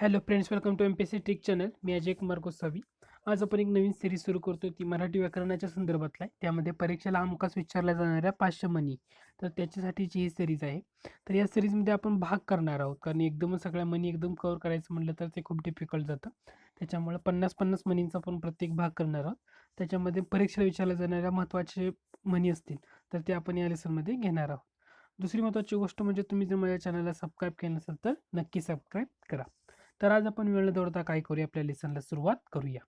Hello friends welcome to M P C trick channel मी अजय कुमार गोसावी. आज आपण एक नवीन सिरीज सुरू करतो ती मराठी व्याकरणाच्या संदर्भातला आहे. त्यामध्ये परीक्षेला हमखास विचारल्या जाणाऱ्या पाचशे मनी. तर त्याच्यासाठीची ही सिरीज आहे. तर या सिरीजमध्ये आपण भाग करणार आहोत. कारण एकदमच सगळ्या मनी एकदम कवर करायचं म्हटलं तर ते खूप डिफिकल्ट जातं. त्याच्यामुळे पन्नास पन्नास मनींचा आपण प्रत्येक भाग करणार आहोत. त्याच्यामध्ये परीक्षेला विचारल्या जाणाऱ्या महत्त्वाचे मनी असतील तर ते आपण या लेसनमध्ये घेणार आहोत. दुसरी महत्त्वाची गोष्ट म्हणजे तुम्ही जर माझ्या चॅनलला सबस्क्राईब केलं नसेल तर नक्की सबस्क्राईब करा. तर आज आपण वेळ दौडता काय करूया? आपल्या लेसनला सुरुवात करूया.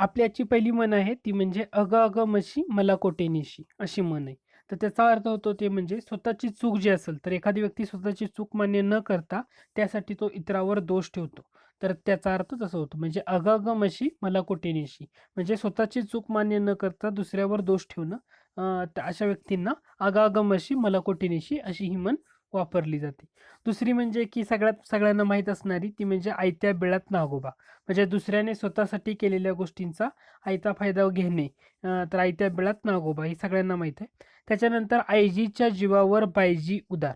आपल्याची पहिली म्हण आहे ती म्हणजे अग अग मशी मला कोटेनिशी अशी म्हण आहे. तर त्याचा अर्थ होतो ते म्हणजे स्वतःची चूक जी असेल तर एखादी व्यक्ती स्वतःची चूक मान्य न करता त्यासाठी तो इतरावर दोष ठेवतो. तर त्याचा अर्थ तसा होतो म्हणजे अग अग मशी मला कोटेनिशी म्हणजे स्वतःची चूक मान्य न करता दुसऱ्यावर दोष ठेवणं अशा व्यक्तींना अग अग मशी मला कोटेनिशी अशी ही म्हण वापरली जाते. दुसरी म्हणजे की सगळ्यात सगळ्यांना माहीत असणारी ती म्हणजे आयत्या बिळात नागोबा. म्हणजे दुसऱ्याने स्वतःसाठी केलेल्या गोष्टींचा आयता फायदा घेणे तर आयत्या बिळात नागोबा ही सगळ्यांना माहीत आहे. त्याच्यानंतर आयजीच्या जीवावर बायजी उदार.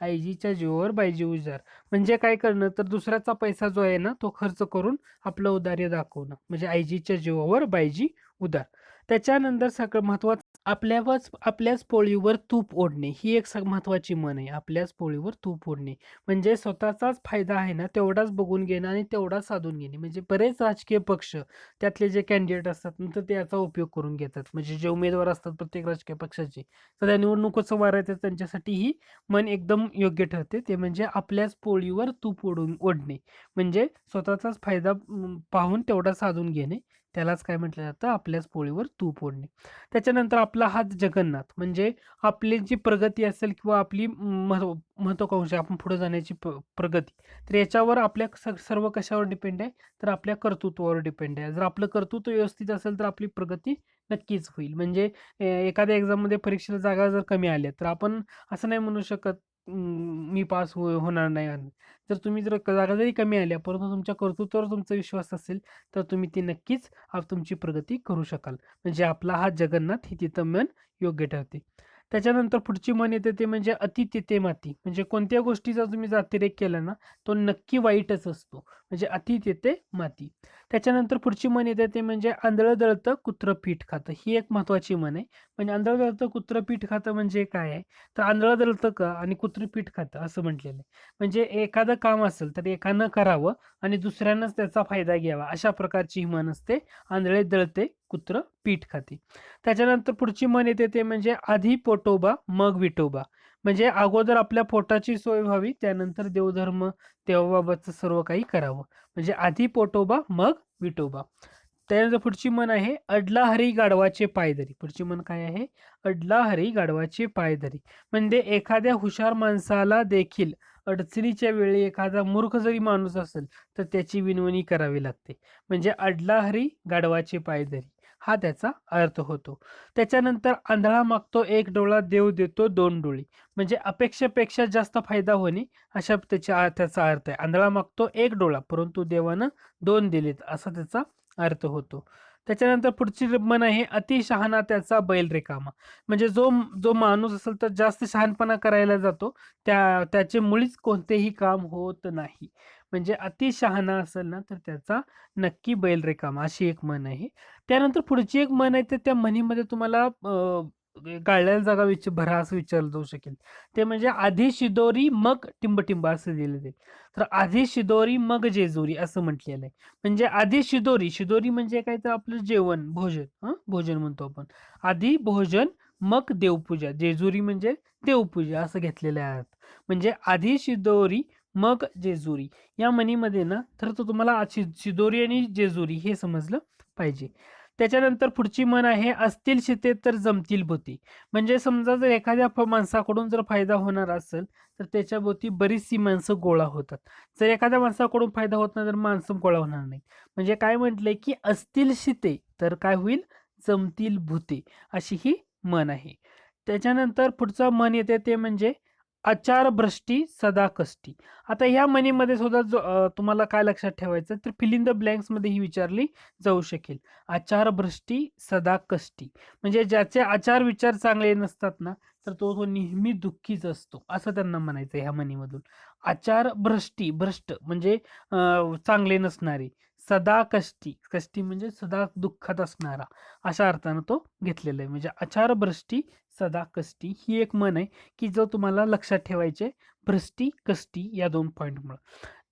आयजीच्या जीवावर बायजी उदार. म्हणजे काय करणं? तर दुसऱ्याचा पैसा जो आहे ना तो खर्च करून आपलं उदार्य दाखवणं. म्हणजे आयजीच्या जीवावर बायजी उदार. त्याच्यानंतर सगळं महत्वाचं आपल्यावरच आपल्याच पोळीवर तूप ओढणे ही एक सग महत्त्वाची मन आहे. आपल्याच पोळीवर तूप ओढणे. म्हणजे स्वतःचाच फायदा आहे ना तेवढाच बघून घेणं आणि तेवढाच साधून घेणे. म्हणजे बरेच राजकीय पक्ष त्यातले जे कॅन्डिडेट असतात नंतर ते याचा उपयोग करून घेतात. म्हणजे जे उमेदवार असतात प्रत्येक राजकीय पक्षाचे. तर त्या निवडणुकीचं वार आहे त्यांच्यासाठी ही मन एकदम योग्य ठरते. ते म्हणजे आपल्याच पोळीवर तूप ओढून ओढणे. म्हणजे स्वतःचाच फायदा पाहून तेवढा साधून घेणे. त्यालाच काय म्हटलं जातं? आपल्याच पोळीवर तूप ओढणे. त्याच्यानंतर आपला हात जगन्नाथ. म्हणजे आपली जी प्रगती असेल किंवा आपली महत्त्व महत्वाकांक्षा आपण पुढे जाण्याची प प्रगती तर याच्यावर आपल्या स सर्व कशावर डिपेंड आहे? तर आपल्या कर्तृत्वावर डिपेंड आहे. जर आपलं कर्तृत्व व्यवस्थित असेल तर आपली प्रगती नक्कीच होईल. म्हणजे एखाद्या एक्झाममध्ये परीक्षेला जागा जर कमी आल्या तर आपण असं नाही म्हणू शकत मी पास हो होणार नाही जर तुम्ही जर क- जागा जरी कमी आल्या परंतु तुमच्या कर्तृत्वावर तुमचा विश्वास असेल तर तुम्ही ती नक्कीच तुमची प्रगती करू शकाल. म्हणजे आपला हा जगन्नाथ ही तिथं मन योग्य ठरते. त्याच्यानंतर पुढची म्हण येते ते म्हणजे अति तिथे माती. म्हणजे कोणत्या गोष्टीचा तुम्ही अतिरेक केला ना तो नक्की वाईटच असतो. म्हणजे अति तिथे माती. त्याच्यानंतर पुढची म्हण येते ते म्हणजे आंधळं दळतं कुत्रं पीठ खातं. ही एक महत्त्वाची म्हण आहे. म्हणजे आंधळं दळतं कुत्रं पीठ खातं म्हणजे काय आहे? तर आंधळं दळतं का आणि कुत्रं पीठ खातं असं म्हटलेलं आहे. म्हणजे एखादं काम असेल तर एकानं करावं आणि दुसऱ्यानंच त्याचा फायदा घ्यावा. अशा प्रकारची ही म्हण असते. आंधळे दळते कुत्र पीठ खाते. त्याच्यानंतर पुढची म्हण येते ते म्हणजे आधी पोटोबा मग विटोबा. म्हणजे अगोदर आपल्या पोटाची सोय व्हावी त्यानंतर देवधर्म देवाबाबतचं सर्व काही करावं. म्हणजे आधी पोटोबा मग विटोबा. त्यानंतर पुढची म्हण आहे अडला हरी गाढवाचे पायदरी. पुढची म्हण काय आहे? अडला हरी गाढवाचे पायदरी. म्हणजे एखाद्या हुशार माणसाला देखील अडचणीच्या वेळी एखादा मूर्ख जरी माणूस असेल तर त्याची विनवणी करावी लागते. म्हणजे अडला हरी गाढवाचे पायदरी. हा त्याचा अर्थ होतो. त्याच्यानंतर आंधळा मागतो एक डोळा देव देतो दोन डोळी. म्हणजे अपेक्षेपेक्षा जास्त फायदा होणे अशा त्याच्या त्याचा अर्थ आहे. आंधळा मागतो एक डोळा परंतु देवानं दोन दिलेत असा त्याचा अर्थ होतो. त्याच्यानंतर पुढची म्हण आहे अति शहाणा त्याचा बैल रिकामा म्हणजे जो जो माणूस असेल तर जास्त शहाणपणा करायला जातो त्या त्याचे मुळीच कोणतेही काम होत नाही. म्हणजे अति शहाणा असेल ना तर त्याचा नक्की बैल रिकामा अशी एक म्हण आहे. त्यानंतर पुढची एक म्हण आहे तर त्या म्हणीमध्ये तुम्हाला गाळलेल्या जागा विच भरा असं विचारलं जाऊ शकेल. ते म्हणजे आधी शिदोरी मग टिंबटिंब असं दिलं जाईल तर आधी शिदोरी मग जेजुरी असं म्हटलेलं आहे. म्हणजे आधी शिदोरी शिदोरी म्हणजे काय? तर आपलं जेवण भोजन हं? भोजन म्हणतो आपण. आधी भोजन मग देवपूजा. जेजुरी म्हणजे देवपूजा असं घेतलेलं आहे. म्हणजे आधी शिदोरी मग जेजुरी. या म्हणीमध्ये ना तर तो तुम्हाला शि- शिदोरी आणि जेजुरी हे समजलं पाहिजे. त्याच्यानंतर पुढची म्हण आहे असतील शिते तर जमतील भोती म्हणजे समजा जर एखाद्या माणसाकडून जर फायदा होणार असेल तर त्याच्या भोवती बरीचशी माणसं गोळा होतात. जर एखाद्या माणसाकडून फायदा होत नाही तर माणसं गोळा होणार नाही म्हणजे काय म्हटलंय की असतील शिते तर काय होईल? जमतील भूते. अशी ही म्हण आहे. त्याच्यानंतर पुढचं म्हण येते ते म्हणजे आचारभ्रष्टी भ्रष्टी सदा कष्टी आता ह्या मनीमध्ये सुद्धा जो तुम्हाला काय लक्षात ठेवायचं तर फिलिंग द ब्लँक्समध्ये ही विचारली जाऊ शकेल. आचार भ्रष्टी सदा कष्टी म्हणजे ज्याचे आचार विचार चांगले नसतात ना तर तो तो नेहमी दुःखीच असतो. असं त्यांना म्हणायचं ह्या मनीमधून आचार भ्रष्टी भ्रष्ट म्हणजे चांगले नसणारे. सदा कष्टी कष्टी म्हणजे सदा दुःखात असणारा अशा अर्थानं तो घेतलेला आहे. म्हणजे आचार भ्रष्टी सदा कष्टी ही एक मन आहे की जो तुम्हाला लक्षात ठेवायचे भ्रष्टी कष्टी या दोन पॉईंटमुळे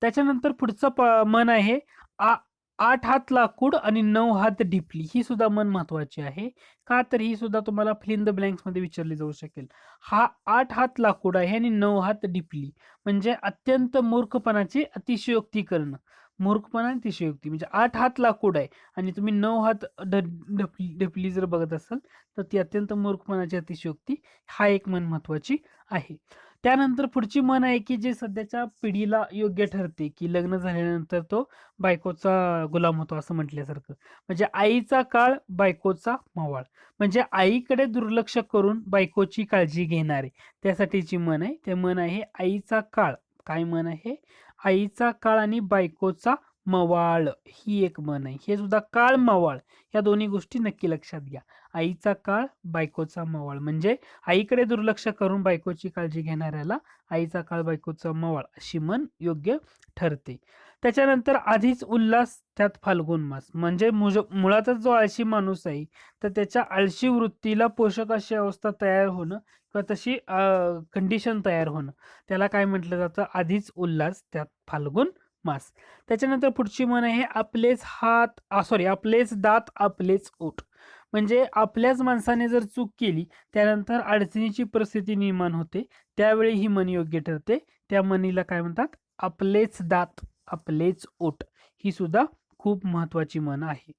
त्याच्यानंतर पुढचं प आहे आ आठ हात लाकूड आणि नऊ हात ढिपली ही सुद्धा मन महत्वाची आहे. का तर ही सुद्धा तुम्हाला फिल इन द ब्लँक्समध्ये विचारली जाऊ शकेल. हा आठ हात लाकूड आहे आणि नऊ हात ढिपली. म्हणजे अत्यंत मूर्खपणाची अतिशयोक्ती करणं. मूर्खपणा आणि अतिशयोक्ती. म्हणजे आठ हात लाकूड आहे आणि तुम्ही नऊ हात ढपली ढपली जर बघत असाल तर ती अत्यंत मूर्खपणाची अतिशयोक्ती हा एक मन महत्वाची आहे. त्यानंतर पुढची मन आहे की जे सध्याच्या पिढीला योग्य ठरते की लग्न झाल्यानंतर तो बायकोचा गुलाम होतो असं म्हटल्यासारखं. म्हणजे आईचा काळ बायकोचा मवाळ. म्हणजे आईकडे दुर्लक्ष करून बायकोची काळजी घेणारे. त्यासाठीची मन आहे. ते मन आहे आईचा काळ. काय मन आहे? आईचा काळ आणि बायकोचा मवाळ. ही एक म्हण आहे. हे सुद्धा काळ मवाळ. या दोन्ही गोष्टी नक्की लक्षात घ्या. आईचा काळ बायकोचा मवाळ. म्हणजे आईकडे दुर्लक्ष करून बायकोची काळजी घेणाऱ्याला आईचा काळ बायकोचा मवाळ अशी म्हण योग्य ठरते. त्याच्यानंतर आधीच उल्हास त्यात फाल्गुन मास. म्हणजे मुज मुळातच जो आळशी माणूस आहे तर त्याच्या आळशी वृत्तीला पोषक अशी अवस्था तयार होणं किंवा तशी कंडिशन तयार होणं. त्याला काय म्हटलं जातं? आधीच उल्हास त्यात फाल्गुन मास. त्याच्यानंतर पुढची म्हण आहे आपलेच हात सॉरी आपलेच दात आपलेच ओठ. म्हणजे आपल्याच माणसाने जर चूक केली त्यानंतर अडचणीची परिस्थिती निर्माण होते. त्यावेळी ही मन योग्य ठरते. त्या मनीला काय म्हणतात? आपलेच दात. आपलेच ओट. ही सुद्धा खूप महत्वाची म्हण आहे.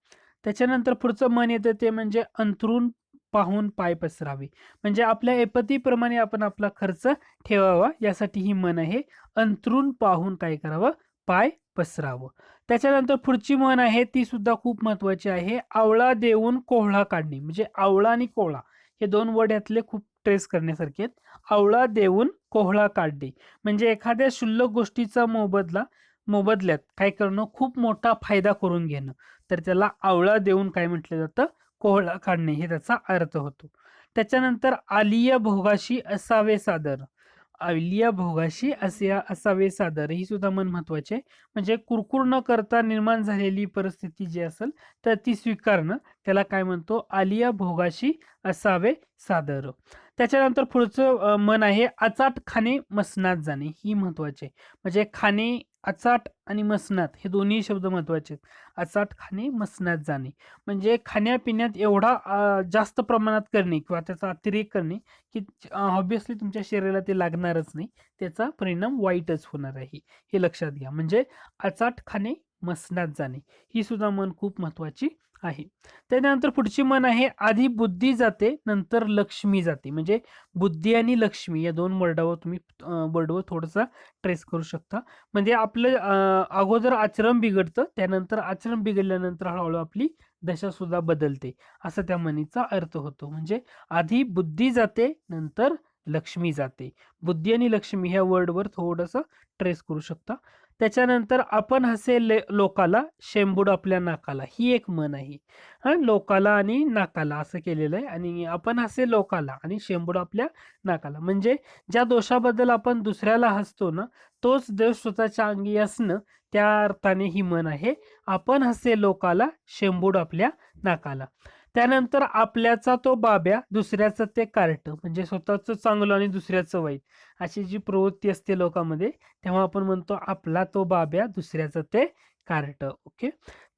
त्याच्यानंतर पुढचं मन येतं ते म्हणजे अंथरून पाहून पाय पसरावे. म्हणजे आपल्या ऐपतीप्रमाणे आपण आपला खर्च ठेवावा यासाठी ही मन आहे. अंथरून पाहून काय करावं? पाय पसरावं. त्याच्यानंतर पुढची मन आहे ती सुद्धा खूप महत्वाची आहे. आवळा देऊन कोहळा काढणे. म्हणजे आवळा आणि कोहळा हे दोन वर्ड यातले खूप ट्रेस करण्यासारखे आहेत. आवळा देऊन कोहळा काढणे. म्हणजे एखाद्या शुल्लक गोष्टीचा मोबदला मोबदल्यात काय करणं खूप मोठा फायदा करून घेणं. तर त्याला आवळा देऊन काय म्हटलं जातं? कोहळा काढणे हे त्याचा अर्थ होतो. त्याच्यानंतर आलिया भोगाशी असावे सादर. आलिया भोगाशी असे असावे सादर ही सुद्धा मन महत्त्वाचे आहे. म्हणजे कुरकुर न करता निर्माण झालेली परिस्थिती जी असेल तर ती स्वीकारणं. त्याला काय म्हणतो? आलिया भोगाशी असावे सादर. त्याच्यानंतर पुढचं मन आहे अचाट खाणे मसनात जाणे ही महत्त्वाचे आहे. म्हणजे खाणे अचाट आणि मसनात हे दोन्ही शब्द महत्त्वाचे आहेत. अचाट खाणे मसनात जाणे. म्हणजे खाण्यापिण्यात एवढा जास्त प्रमाणात करणे किंवा त्याचा अतिरेक करणे की ऑब्विसली तुमच्या शरीराला ते लागणारच नाही. त्याचा परिणाम वाईटच होणार आहे. हे लक्षात घ्या. म्हणजे अचाट खाणे मसनात जाणे. ही सुद्धा मन खूप महत्त्वाची आहे. त्यानंतर पुढची मन आहे आधी बुद्धी जाते नंतर लक्ष्मी जाते. म्हणजे बुद्धी आणि लक्ष्मी या दोन वर्डावर तुम्ही वर्डवर थोडंसं ट्रेस करू शकता. म्हणजे आपलं अगोदर आचरण बिघडतं त्यानंतर आचरण बिघडल्यानंतर हळूहळू आपली दशा सुद्धा बदलते. असं त्या म्हणीचा अर्थ होतो. म्हणजे आधी बुद्धी जाते नंतर लक्ष्मी जाते. बुद्धी आणि लक्ष्मी ह्या वर्डवर थोडंसं ट्रेस करू शकता. त्याच्यानंतर आपण हसे लोकाला शेंबूड आपल्या नाकाला ही एक म्हण आहे. हा लोकाला आणि नाकाला असं केलेलं आहे आणि आपण हसे लोकाला आणि शेंबूड आपल्या नाकाला. म्हणजे ज्या दोषाबद्दल आपण दुसऱ्याला हसतो ना तोच दोष स्वतःच्या अंगी असणं त्या अर्थाने ही म्हण आहे. आपण हसे लोकाला शेंबूड आपल्या नाकाला. त्यानंतर आपल्याचा तो बाब्या दुसऱ्याचं ते कार्ट म्हणजे स्वतःचं चांगलं आणि दुसऱ्याचं वाईट अशी जी प्रवृत्ती असते लोकांमध्ये तेव्हा आपण म्हणतो आपला तो बाब्या दुसऱ्याचं ते कार्ट ओके?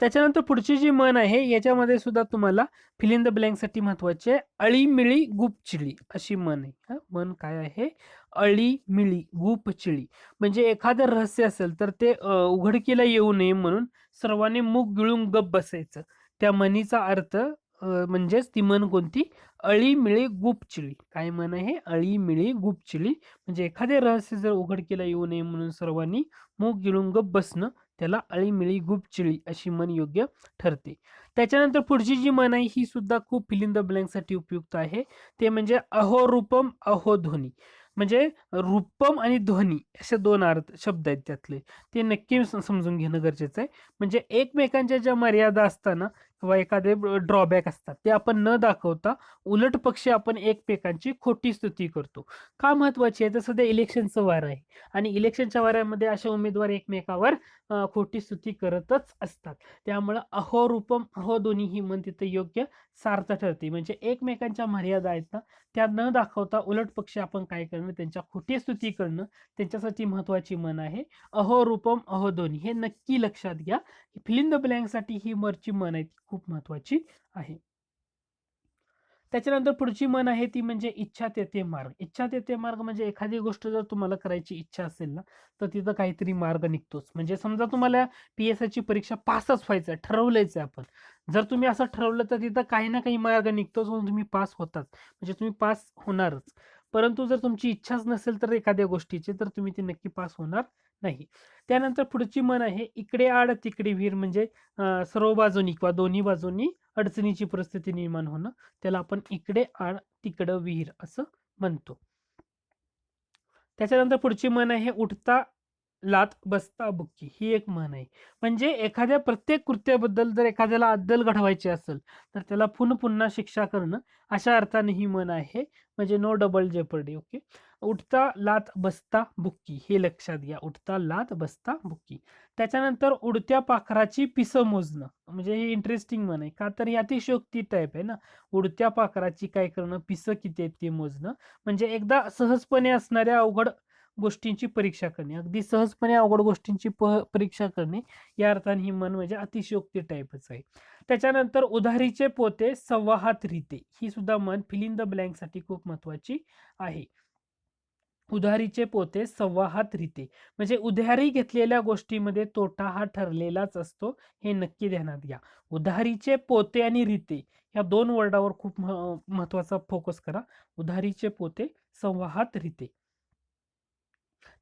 त्याच्यानंतर पुढची जी मन आहे याच्यामध्ये सुद्धा तुम्हाला फिल इन द ब्लँकसाठी महत्त्वाचे आहे अळीमिळी गुपचिळी अशी मन आहे. हा मन काय आहे? अळीमिळी गुपचिळी. म्हणजे एखादं रहस्य असेल तर ते उघडकीला येऊ नये म्हणून सर्वांनी मुख गिळून गप बसायचं. त्या मनीचा अर्थ म्हणजेच ती मन कोणती? अळीमिळी गुपचिळी काय म्हण आहे? अळीमिळी गुपचिळी म्हणजे एखादे रहस्य जर उघडकीला येऊ नये म्हणून सर्वांनी मूग गिळून गप बसणं त्याला अळीमिळी गुपचिळी अशी म्हण योग्य ठरते. त्याच्यानंतर पुढची जी म्हण आहे ही सुद्धा खूप फिल इन द ब्लँकसाठी उपयुक्त आहे. ते म्हणजे अहो रूपम अहो ध्वनी. म्हणजे रूपम आणि ध्वनी असे दोन अर्थ शब्द आहेत त्यातले. ते नक्की स- समजून घेणं गरजेचं आहे. म्हणजे एकमेकांच्या ज्या मर्यादा असताना किंवा एखादे ड्रॉबॅक असतात. ते आपण न दाखवता उलट पक्षी आपण एकमेकांची खोटी स्तुती करतो. का महत्वाची आहे? तर सध्या इलेक्शनचं वार आहे आणि इलेक्शनच्या वाऱ्यामध्ये असे उमेदवार एकमेकावर खोटी स्तुती करतच असतात. त्यामुळं अहो रूपम अहो दोन्ही ही मन तिथं योग्य सार्थ ठरते. म्हणजे एकमेकांच्या मर्यादा आहेत ना त्या न दाखवता उलट पक्षी आपण काय करणं? त्यांच्या खोटी स्तुती करणं त्यांच्यासाठी महत्वाची मन आहे. अहो रूपम अहो दोन्ही हे नक्की लक्षात घ्या. फिलिंग द ब्लँकसाठी ही मरची मन आहे खूप महत्वाची आहे. त्याच्यानंतर पुढची मन आहे ती म्हणजे इच्छा तेथे मार्ग. इच्छा तेथे मार्ग म्हणजे एखादी गोष्ट जर तुम्हाला करायची इच्छा असेल ना तर तिथं काहीतरी मार्ग निघतोच. म्हणजे समजा तुम्हाला पी एस आयची परीक्षा पासच व्हायचं आहे आपण. जर तुम्ही असं ठरवलं तर तिथं काही ना काही मार्ग निघतोच म्हणून तुम्ही पास होताच म्हणजे तुम्ही पास होणारच. परंतु जर तुमची इच्छाच नसेल तर एखाद्या गोष्टीची तर तुम्ही ती नक्की पास होणार नाही. त्यानंतर पुढची मन आहे इकडे आड तिकडे विहीर म्हणजे सर्व बाजूनी किंवा दोन्ही बाजूनी अडचणीची परिस्थिती निर्माण होणं त्याला आपण इकडे आड तिकडं विहीर असं म्हणतो. त्याच्यानंतर पुढची मन आहे उठता लात बसता बुक्की ही एक म्हण आहे. म्हणजे एखाद्या प्रत्येक कृत्याबद्दल जर एखाद्याला अद्दल घडवायची असेल तर त्याला पुन्हा पुन्हा शिक्षा करणं अशा अर्थाने ही म्हण आहे. म्हणजे नो डबल जेपर्डी ओके उठता लात बसता बुक्की हे लक्षात घ्या. उठता लात बसता बुक्की. त्याच्यानंतर उडत्या पाखराची पिसं मोजणं म्हणजे हे इंटरेस्टिंग म्हण आहे. का तर ही अतिशयोक्ती टाईप आहे ना. उडत्या पाखराची काय करणं पिसं किती आहेत ते मोजणं. म्हणजे एकदा सहजपणे असणाऱ्या अवघड गोष्टींची परीक्षा करणे. अगदी सहजपणे अवघड गोष्टींची प परीक्षा करणे या अर्थाने ही मन म्हणजे अतिशयोक्ती टाईपच आहे. त्याच्यानंतर उधारीचे पोते संवाहात रीते. ही सुद्धा मन फिलिंग द ब्लँकसाठी खूप महत्वाची आहे. उधारीचे पोते संवाहात रीते. म्हणजे उधारी घेतलेल्या गोष्टीमध्ये तोटा हा ठरलेलाच असतो. हे नक्की ध्यानात घ्या. उधारीचे पोते आणि रीते या दोन वर्डावर खूप महत्त्वाचा महत्त्वाचा फोकस करा. उधारीचे पोते संवाहात रीते.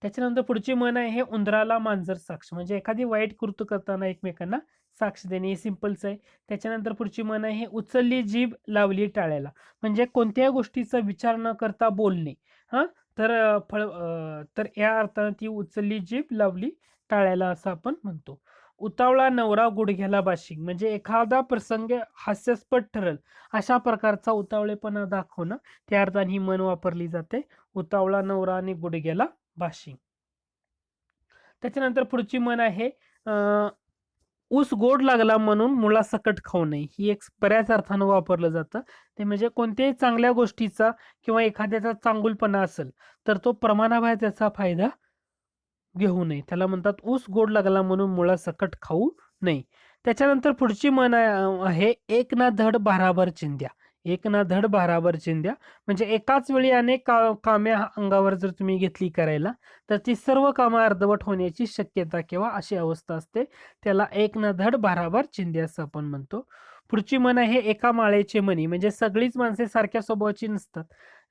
त्याच्यानंतर पुढची म्हण आहे हे उंदराला मांजर साक्ष. म्हणजे एखादी वाईट कृत करताना एकमेकांना साक्ष देणे हे सिम्पलच आहे. त्याच्यानंतर पुढची म्हण आहे हे उचलली जीभ लावली टाळ्याला. म्हणजे कोणत्याही गोष्टीचा विचार न करता बोलणे. हा? तर फळ तर या अर्थाने ती उचलली जीभ लावली टाळ्याला असं आपण म्हणतो. उतावळा नवरा गुडघ्याला बाशिंग. म्हणजे एखादा प्रसंग हास्यास्पद ठरल अशा प्रकारचा उतावळेपणा दाखवणं त्या अर्थाने ही मन वापरली जाते. उतावळा नवरा आणि गुडघ्याला बाशिंग त्याच्यानंतर पुढची म्हण आहे ऊस गोड लागला म्हणून मुळासकट खाऊ नये. ही एक बऱ्याच अर्थानं वापरलं जातं. ते म्हणजे कोणत्याही चांगल्या गोष्टीचा किंवा एखाद्याचा चांगुलपणा असेल तर तो प्रमाणाबाहेर त्याचा फायदा घेऊ नये. त्याला म्हणतात ऊस गोड लागला म्हणून मुळासकट खाऊ नये. त्याच्यानंतर पुढची म्हण आहे आहे, एक ना धड भाराभर चिंध्या. एक ना धड भाराभर चिंध्या. म्हणजे एकाच वेळी अनेक का कामे हा- अंगावर जर तुम्ही घेतली करायला तर ती सर्व कामं अर्धवट होण्याची शक्यता किंवा अशी अवस्था असते. त्याला एक ना धड भाराभर चिंध्या असं आपण म्हणतो. पुढची मन आहे एका माळेचे मनी म्हणजे सगळीच माणसे सारख्या स्वभावाची नसतात.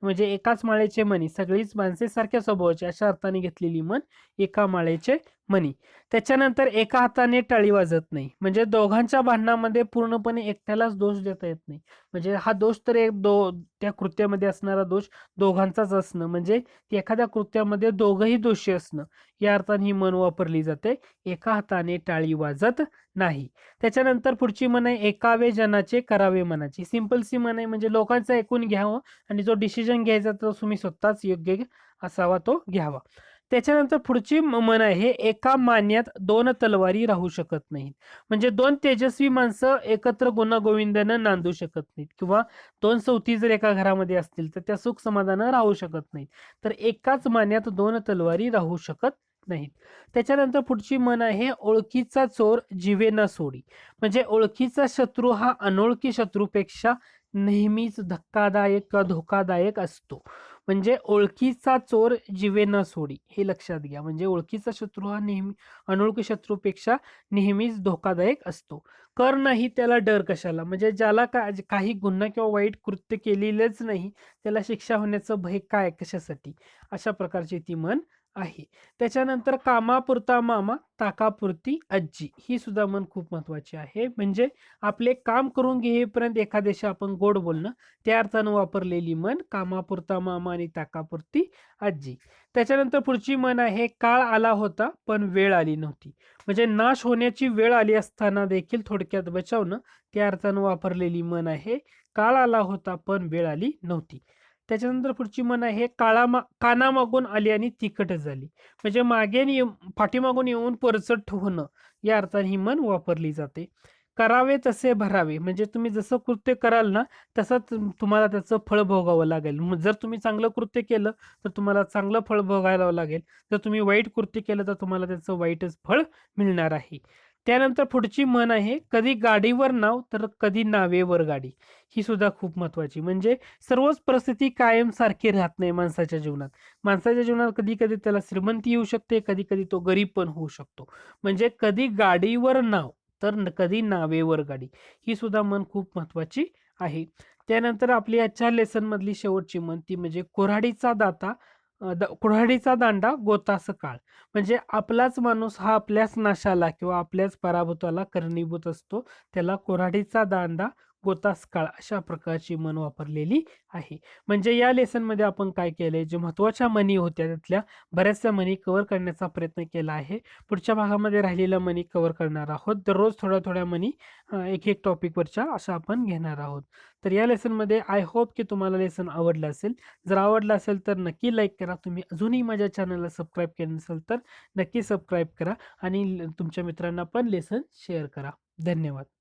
म्हणजे एकाच माळेचे मनी सगळीच माणसे सारख्या स्वभावाची अशा अर्थाने घेतलेली मन एका माळेचे म्हणी त्याच्यानंतर एका हाताने टाळी वाजत नाही. म्हणजे दोघांच्या भांडणामध्ये पूर्णपणे एकट्यालाच दोष देता येत नाही. म्हणजे हा दोष तर एक दो त्या कृत्यामध्ये असणारा दोष दोघांचाच असणं. म्हणजे एखाद्या कृत्यामध्ये दोघंही दोषी असणं. या अर्थाने ही मन वापरली जाते. एका हाताने टाळी वाजत नाही. त्याच्यानंतर पुढची म्हण आहे एकावे जनाचे करावे मनाची. सिंपल सी म्हण आहे म्हणजे लोकांचं ऐकून घ्यावं आणि जो डिसिजन घ्यायचा तो तुम्ही स्वतःच योग्य असावा तो घ्यावा. त्याच्यानंतर पुढची मन म्हण आहे एका मान्यात दोन तलवारी राहू शकत नाहीत. म्हणजे दोन तेजस्वी माणसं एकत्र गुणगोविंदानं नांदू शकत नाहीत किंवा दोन सौती जर एका घरामध्ये असतील तर त्या सुख समाधानं राहू शकत नाहीत. तर एकाच मान्यात दोन तलवारी राहू शकत नाहीत. त्याच्यानंतर पुढची मन आहे ओळखीचा चोर जिवे न सोडी. म्हणजे ओळखीचा शत्रू हा अनोळखी शत्रूपेक्षा नेहमीच धक्कादायक किंवा धोकादायक असतो. म्हणजे ओळखीचा चोर जिवे न सोडी हे लक्षात घ्या. म्हणजे ओळखीचा शत्रू हा नेहमी अनोळखी शत्रूपेक्षा नेहमीच धोकादायक असतो. कर नाही त्याला डर कशाला? म्हणजे ज्याला का काही गुन्हा किंवा वाईट कृत्य केलेलंच नाही त्याला शिक्षा होण्याचं भय काय कशासाठी? अशा प्रकारची ती म्हण आहे. त्याच्यानंतर कामापुरता मामा ताकापुरती आजी ही सुद्धा म्हण खूप महत्वाची आहे. म्हणजे आपले काम करून घेईपर्यंत एखाद्याशी आपण गोड बोलणं त्या अर्थानं वापरलेली म्हण कामापुरता मामा आणि ताकापुरती आजी त्याच्यानंतर पुढची म्हण आहे काळ आला होता पण वेळ आली नव्हती. म्हणजे नाश होण्याची वेळ आली असताना देखील थोडक्यात बचावणं त्या अर्थानं वापरलेली म्हण आहे काळ आला होता पण वेळ आली नव्हती. त्याच्यानंतर पुढची म्हण आहे काळामा कानामागून आली आणि तिखट झाली. म्हणजे मागे पाठीमागून येऊन परचट होणं या अर्थाने ही म्हण वापरली जाते. करावे तसे भरावे. म्हणजे तुम्ही जसं कृत्य कराल ना तसंच तुम्हाला त्याचं फळ भोगावं लागेल. जर तुम्ही चांगलं कृत्य केलं तर तुम्हाला चांगलं फळ भोगायला लागेल. जर तुम्ही वाईट कृत्य केलं तर तुम्हाला त्याचं वाईटच फळ मिळणार आहे. त्यानंतर पुढची म्हण आहे कधी गाडीवर नाव तर कधी नावेवर गाडी. ही सुद्धा खूप महत्वाची म्हणजे सर्वच परिस्थिती कायम सारखी राहत नाही माणसाच्या जीवनात. माणसाच्या जीवनात कधी कधी त्याला श्रीमंती येऊ शकते कधी कधी तो गरीब पण होऊ शकतो. म्हणजे कधी गाडीवर नाव तर कधी नावेवर गाडी. ही सुद्धा म्हण खूप महत्वाची आहे. त्यानंतर आपली आजच्या लेसनमधली शेवटची म्हण ती म्हणजे कोऱ्हाडीचा दाता द- कुऱ्हाडीचा दांडा गोतास काळ. म्हणजे आपलाच माणूस हा आपल्याच नाशाला किंवा आपल्याच पराभूताला कारणीभूत असतो. त्याला कुऱ्हाडीचा दांडा गोतास काळ अशा प्रकारची मन वापरलेली आहे. म्हणजे या लेसनमध्ये आपण काय केलंय? जे महत्त्वाच्या म्हणी होत्या त्यातल्या बऱ्याचशा मनी कव्हर करण्याचा प्रयत्न केला आहे. पुढच्या भागामध्ये राहिलेल्या म्हणी कव्हर करणार आहोत. दररोज थोड्या थोड्या म्हणी एक एक टॉपिकवरच्या अशा आपण घेणार आहोत. तर या लेसनमध्ये आय होप की तुम्हाला लेसन आवडलं असेल. जर आवडलं असेल तर नक्की लाईक करा. तुम्ही अजूनही माझ्या चॅनलला सबस्क्राईब केलं नसेल तर नक्की सबस्क्राईब करा आणि ल- तुमच्या मित्रांना पण लेसन शेअर करा. धन्यवाद.